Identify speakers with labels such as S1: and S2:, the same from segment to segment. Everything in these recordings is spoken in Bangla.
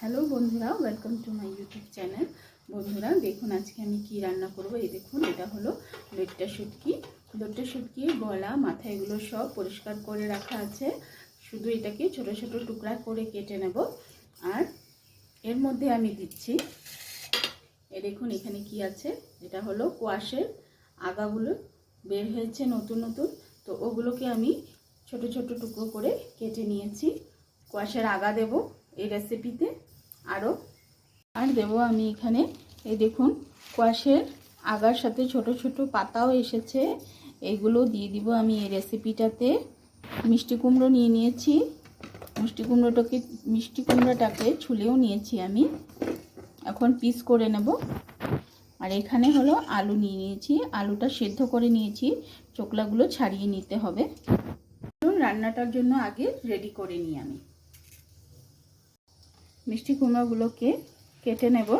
S1: হ্যালো বন্ধুরা welcome to my YouTube channel বন্ধুরা, দেখুন আজকে আমি কি রান্না করব। এই দেখুন, এটা হলো লইট্টা শুটকি। লইট্টা শুটকি, গলা, মাথা, এগুলো সব পরিষ্কার করে রাখা আছে। শুধু এটাকে ছোট ছোট টুকরা করে কেটে নেব। আর এর মধ্যে আমি দিচ্ছি এ দেখুন এখানে কি আছে? এটা হলো কোয়াশের আগাগুলো। বের হয়েছে নতুন নতুন। তো ওগুলোকে আমি ছোট ছোট টুকরো করে কেটে নিয়েছি। কোয়াশের আগা দেব এই রেসিপিতে আরও আর দেব আমি এখানে, এই দেখুন, কোয়াশের আগার সাথে ছোট ছোট পাতাও এসেছে। এগুলো দিয়ে দিব আমি এই রেসিপিটাতে মিষ্টি কুমড়ো নিয়ে নিয়েছি। মিষ্টি কুমড়োটাকে মিষ্টি কুমড়োটাকে ছুলেও নিয়েছি আমি। এখন পিস করে নেব। আর এখানে হলো আলু নিয়ে নিয়েছি। আলুটা সেদ্ধ করে নিয়েছি। চোকলাগুলো ছাড়িয়ে নিতে হবে। রান্নাটার জন্য আগে রেডি করে নিই আমি। মিষ্টি কুমড়োগুলোকে কেটে নেব।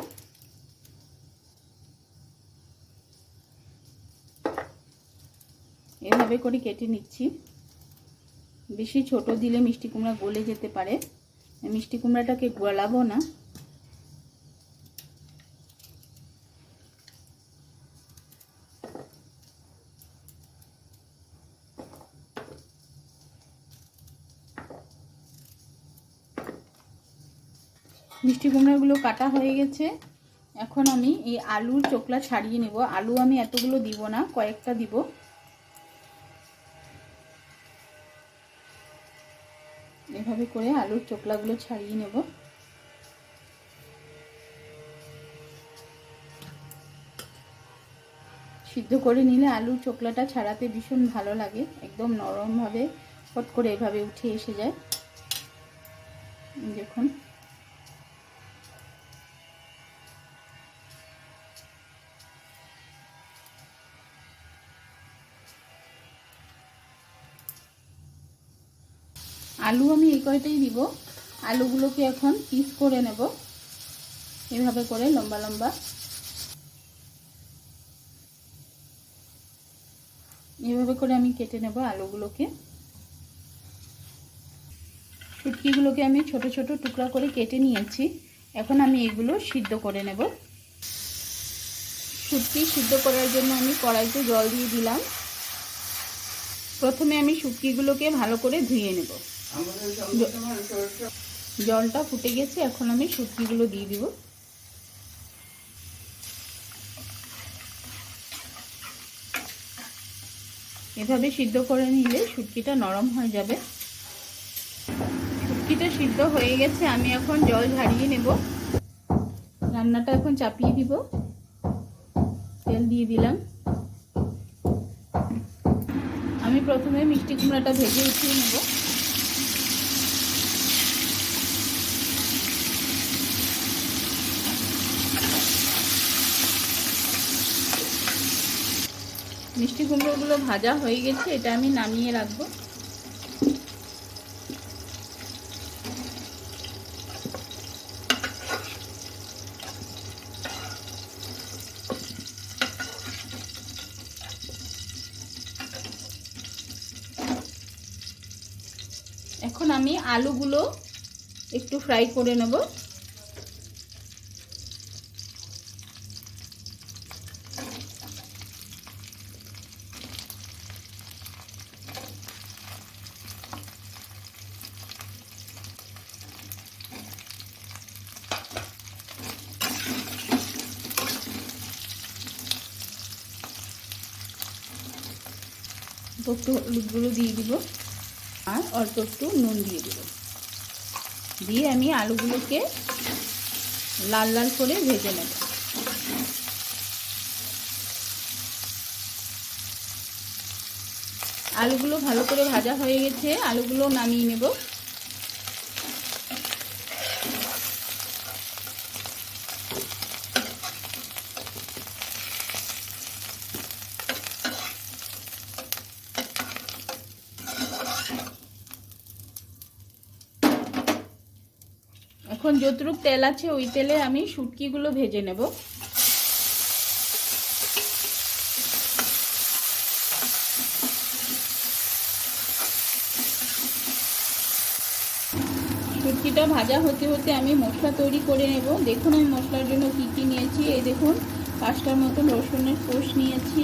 S1: এভাবে করে কেটে নিচ্ছি। বেশি ছোট দিলে মিষ্টি কুমড়া গলে যেতে পারে। মিষ্টি কুমড়াটাকে গলাবো না। মিষ্টি কুমড়াগুলো কাটা হয়ে গেছে। এখন আমি এই আলুর চোকলা ছাড়িয়ে নেব। আলু আমি এতগুলো দিব না, কয়েকটা দিব। এভাবে করে আলুর চোকলাগুলো ছাড়িয়ে নেব। সিদ্ধ করে নিলে আলুর চোকলাটা ছাড়াতে ভীষণ ভালো লাগে। একদম নরমভাবে ফট করে এভাবে উঠে এসে যায়। দেখুন। আলু আমি এই কয়টাই দিব। আলুগুলোকে এখন পিস করে নেব। এভাবে করে লম্বা লম্বা। এভাবে করে আমি কেটে নেব আলুগুলোকে। শুটকিগুলোকে আমি ছোট ছোট টুকরা করে কেটে নিয়েছি। এখন আমি এগুলো সিদ্ধ করে নেব। শুটকি সিদ্ধ করার জন্য আমি কড়াইতে জল দিয়ে দিলাম। প্রথমে আমি শুটকিগুলোকে ভালো করে ধুয়ে নেব। জলটা ফুটে গেছে, এখন আমি শুটকিগুলো দিয়ে দিব। এভাবে সিদ্ধ করে নিলে শুটকিটা নরম হয়ে যাবে। শুটকিটা সিদ্ধ হয়ে গেছে, আমি এখন জল ঝাড়িয়ে নেব। রান্নাটা এখন চাপিয়ে দিব। তেল দিয়ে দিলাম। আমি প্রথমে মিষ্টি কুমড়াটা ভেজে উঠিয়ে নেব। মিষ্টি কুমড়োগুলো ভাজা হয়ে গেছে, এটা আমি নামিয়ে রাখব। এখন আমি আলুগুলো একটু ফ্রাই করে নেব। একটু হলুদ গুঁড়ো দিয়ে দিব আর অল্প একটু নুন দিয়ে দেব। দিয়ে আমি আলুগুলোকে লাল লাল করে ভেজে নেব। আলুগুলো ভালো করে ভাজা হয়ে গেছে, আলুগুলো নামিয়ে নেব। এখন যতটুক তেল আছে ওই তেলে আমি শুটকিগুলো ভেজে নেব। শুটকিটা ভাজা হতে হতে আমি মশলা তৈরি করে নেব। দেখুন আমি মশলার জন্য কি কি নিয়েছি। এই দেখুন, পাঁচটার মতন রসুনের কোষ নিয়েছি,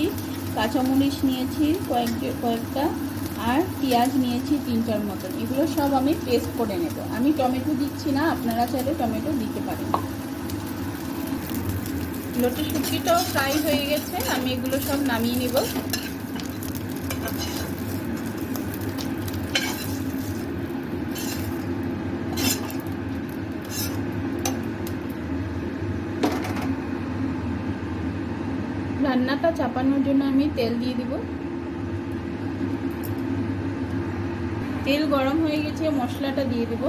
S1: কাঁচামরিচ নিয়েছি কয়েক কয়েকটা আর পেঁয়াজ নিয়েছি তিনটার মতন। এগুলো সব আমি পেস্ট করে নেব। আমি টমেটো দিচ্ছি না, আপনারা চাইলে টমেটো দিতে পারেন। লোটে শুটকিটাও ফ্রাই হয়ে গেছে, আমি এগুলো সব নামিয়ে নেব। রান্নাটা চাপানোর জন্য আমি তেল দিয়ে দিব। তেল গরম হয়ে গেছে মশলাটা দিয়ে দেব।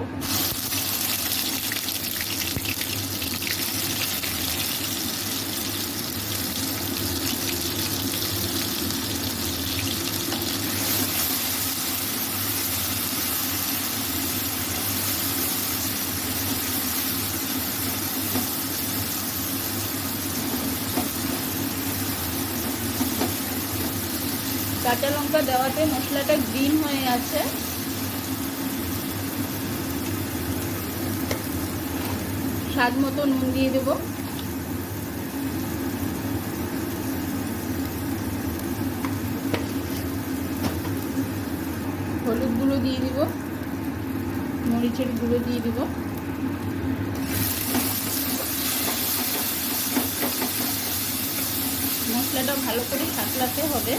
S1: কাঁচা লঙ্কা দেওয়াতে মশলাটা গ্রিন হয়ে আছে। স্বাদ মতো নুন দিয়ে দেব। হলুদ গুঁড়ো দিয়ে দিব। মরিচের গুঁড়ো দিয়ে দিব। মশলাটা ভালো করে সাতলাতে হবে।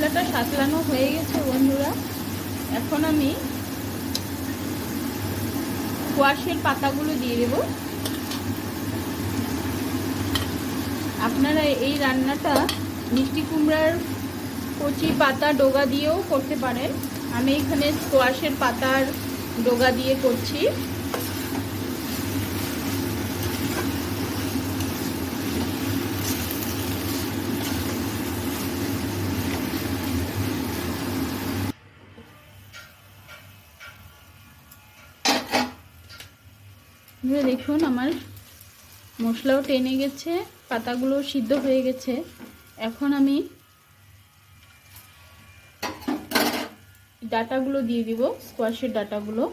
S1: মশলাটা সাতলানো হয়ে গেছে বন্ধুরা। এখন আমি কোয়াশের পাতাগুলো দিয়ে দেব। আপনারা এই রান্নাটা মিষ্টি কুমড়ার কচি পাতা ডোগা দিয়েও করতে পারেন। আমি এখানে স্কোয়াশের পাতার ডোগা দিয়ে করছি। দেখুন, আমার মশলাও টেনে গেছে, পাতাগুলো সিদ্ধ হয়ে গেছে। এখন আমি ডাটাগুলো দিয়ে দিব স্কোয়াশের ডাটাগুলো।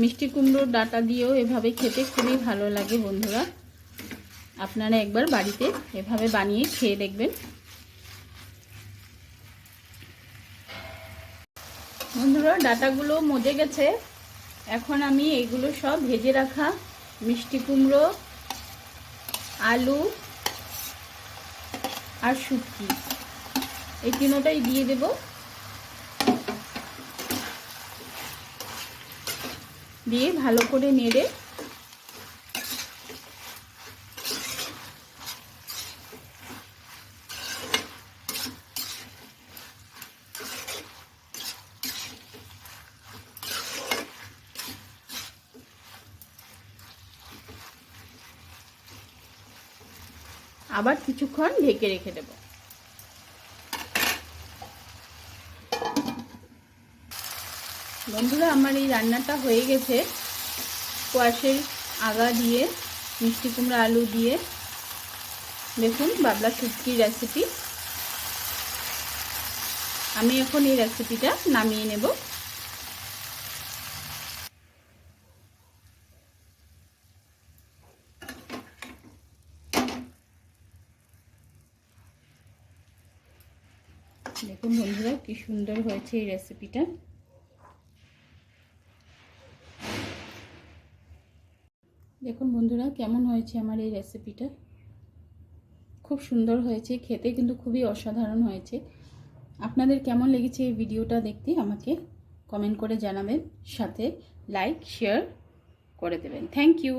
S1: মিষ্টি কুমড়োর ডাটা দিয়েও এভাবে খেতে খুবই ভালো লাগে বন্ধুরা। আপনারা একবার বাড়িতে এভাবে বানিয়ে খেয়ে দেখবেন। বন্ধুরা, ডাটাগুলো মজে গেছে। এখন আমি এগুলো সব ভেজে রাখা মিষ্টি কুমড়ো, আলু আর শুটকি। এই তিনোটাই দিয়ে দেবো। দিয়ে ভালো করে নেড়ে আবার কিছুক্ষণ ঢেকে রেখে দেবো। বন্ধুরা, আমার এই রান্নাটা হয়ে গেছে। কোয়াশের আগা দিয়ে, মিষ্টি কুমড়া আলু দিয়ে। দেখুন, বাবলা শুটকির রেসিপি আমি এখন এই রেসিপিটা নামিয়ে নেব। দেখুন বন্ধুরা, কি সুন্দর হয়েছে এই রেসিপিটা দেখুন বন্ধুরা, কেমন হয়েছে আমার এই রেসিপিটা খুব সুন্দর হয়েছে, খেতে কিন্তু খুবই অসাধারণ হয়েছে। আপনাদের কেমন লেগেছে এই ভিডিওটা দেখতে আমাকে কমেন্ট করে জানাবেন, সাথে লাইক শেয়ার করে দেবেন। Thank you